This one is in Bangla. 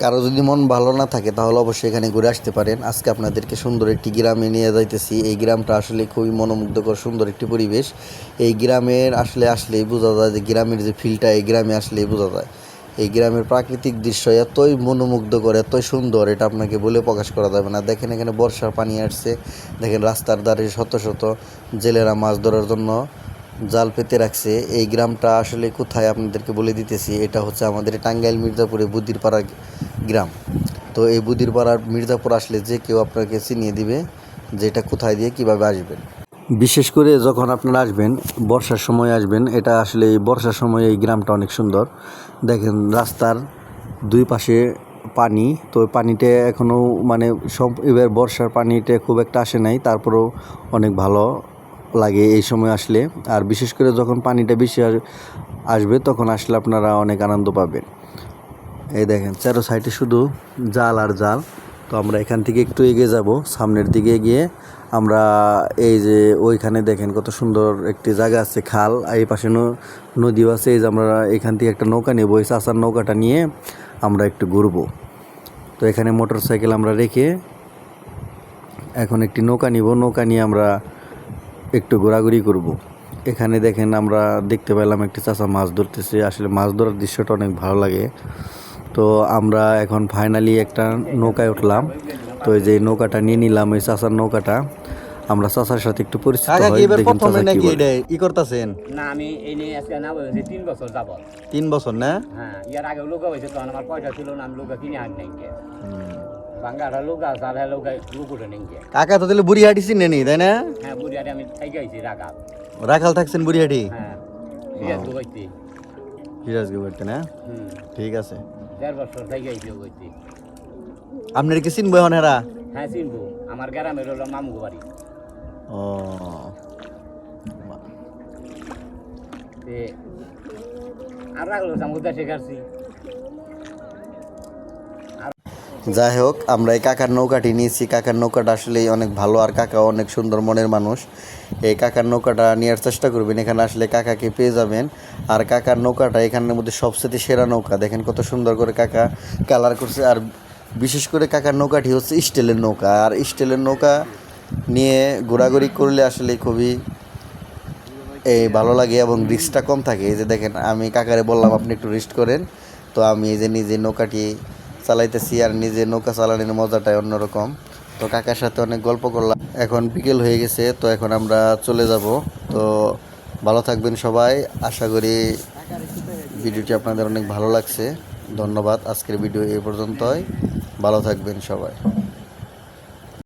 কারও যদি মন ভালো না থাকে, তাহলে অবশ্যই এখানে ঘুরে আসতে পারেন। আজকে আপনাদেরকে সুন্দর একটি গ্রামে নিয়ে যাইতেছি। এই গ্রামটা আসলে খুবই মনোমুগ্ধকর, সুন্দর একটি পরিবেশ। এই গ্রামের আসলে আসলেই বোঝা যায় যে গ্রামের যে ফিলটা এই গ্রামে আসলেই বোঝা যায়। এই গ্রামের প্রাকৃতিক দৃশ্য এতই মনোমুগ্ধকর, এতই সুন্দর, এটা আপনাকে বলে প্রকাশ করা যাবে না। দেখেন এখানে বর্ষার পানি আসছে। দেখেন রাস্তার ধারে শত শত জেলেরা মাছ ধরার জন্য জাল পেতে রাখছে। এই গ্রামটা আসলে কোথায় আপনাদেরকে বলে দিতেছি, এটা হচ্ছে আমাদের টাঙ্গাইল মির্জাপুরে বুদিরপাড়া গ্রাম। তো এই বুদির বুদিরপাড়ার মির্জাপুর আসলে যে কেউ আপনাকে চিনিয়ে দিবে যে এটা কোথায় দিয়ে কীভাবে আসবেন। বিশেষ করে যখন আপনারা আসবেন, বর্ষার সময় আসবেন, এটা আসলে এই বর্ষার সময় এই গ্রামটা অনেক সুন্দর। দেখেন রাস্তার দুই পাশে পানি, তো পানিতে এখনও মানে সব এবার বর্ষার পানিতে খুব একটা আসে নাই, তারপরেও অনেক ভালো লাগে এই সময় আসলে। আর বিশেষ করে যখন পানিটা বেশি আসবে, তখন আসলে আপনারা অনেক আনন্দ পাবেন। এই দেখেন, চারো সাইডে শুধু জাল আর জাল। তো আমরা এখান থেকে একটু এগিয়ে যাব, সামনের দিকে গিয়ে। আমরা এই যে ওইখানে দেখেন কত সুন্দর একটি জায়গা আছে, খাল। এই পাশে নদীও আছে, এই যে আমরা এখান থেকে একটা নৌকা নেব ওই চাষার নৌকাটা নিয়ে আমরা একটু ঘুরবো। তো এখানে মোটর সাইকেল আমরা রেখে এখন একটি নৌকা নিব, নৌকা নিয়ে আমরা একটু ঘোরাঘুরি করব। এখানে দেখেন আমরা দেখতে পেলাম একটি চাচা মাছ ধরতেছে, আসলে মাছ ধরার দৃশ্যটা অনেক ভালো লাগে। তো আমরা এখন ফাইনালি একটা নৌকায় উঠলাম। তো এই যে নৌকাটা নিয়ে নিলাম ওই চাচার নৌকাটা। আমরা চাচার সাথে একটু পরিচিত হই এবার দেখুন প্রথমে চাচা কি বলে। করতেছেন? না আমি এই নিয়ে আজকে না বলেছি তিন বছর যাবত তিন বছর না? হ্যাঁ ইয়ার আগে লোকা তখন আমার পয়সা ছিল না আমি লোকা কিনে আন নাই বাঙ্গাটা লোকা সাদা লোকা লোক উঠে নেই কাকা তো তাহলে বুড়িহাটি চিনে নি তাই না? হ্যাঁ আমি আইছি রাখাল থাকছেন বুড়িহাটি? হ্যাঁ সিরাজকে বলতে না হুম। ঠিক আছে। চার বছর থাইকে আইছি হইতে আপনার কি চিনবো এখন হেরা? হ্যাঁ চিনবো। আমার গ্রামের হলো মামু বাড়ি। ও। আর রাখল আমার দেশে যাই হোক আমরা এই কাকার নৌকাটি নিয়েছি। কাকার নৌকাটা আসলে অনেক ভালো আর কাকা অনেক সুন্দর মনের মানুষ। এই কাকার নৌকাটা নেওয়ার চেষ্টা করবেন। এখানে আসলে কাকাকে পেয়ে যাবেন। আর কাকার নৌকাটা এখানের মধ্যে সবচেয়ে সেরা নৌকা। দেখেন কত সুন্দর করে কাকা কালার করছে। আর বিশেষ করে কাকার নৌকাটি হচ্ছে স্টিলের নৌকা। আর স্টিলের নৌকা নিয়ে ঘোরাঘুরি করলে আসলে খুবই এই ভালো লাগে এবং রিস্কটা কম থাকে। এই যে দেখেন, আমি কাকারে বললাম, আপনি একটু রিস্ক করেন। তো আমি এই যে নিজে নৌকাটি চালাইতেছি আর নিজে নৌকা চালানোর মজাটাই অন্যরকম। তো কাকার সাথে অনেক গল্প করলাম। এখন বিকেল হয়ে গেছে, তো এখন আমরা চলে যাব। তো ভালো থাকবেন সবাই। আশা করি ভিডিওটি আপনাদের অনেক ভালো লাগছে। ধন্যবাদ। আজকের ভিডিও এই পর্যন্তই। ভালো থাকবেন সবাই।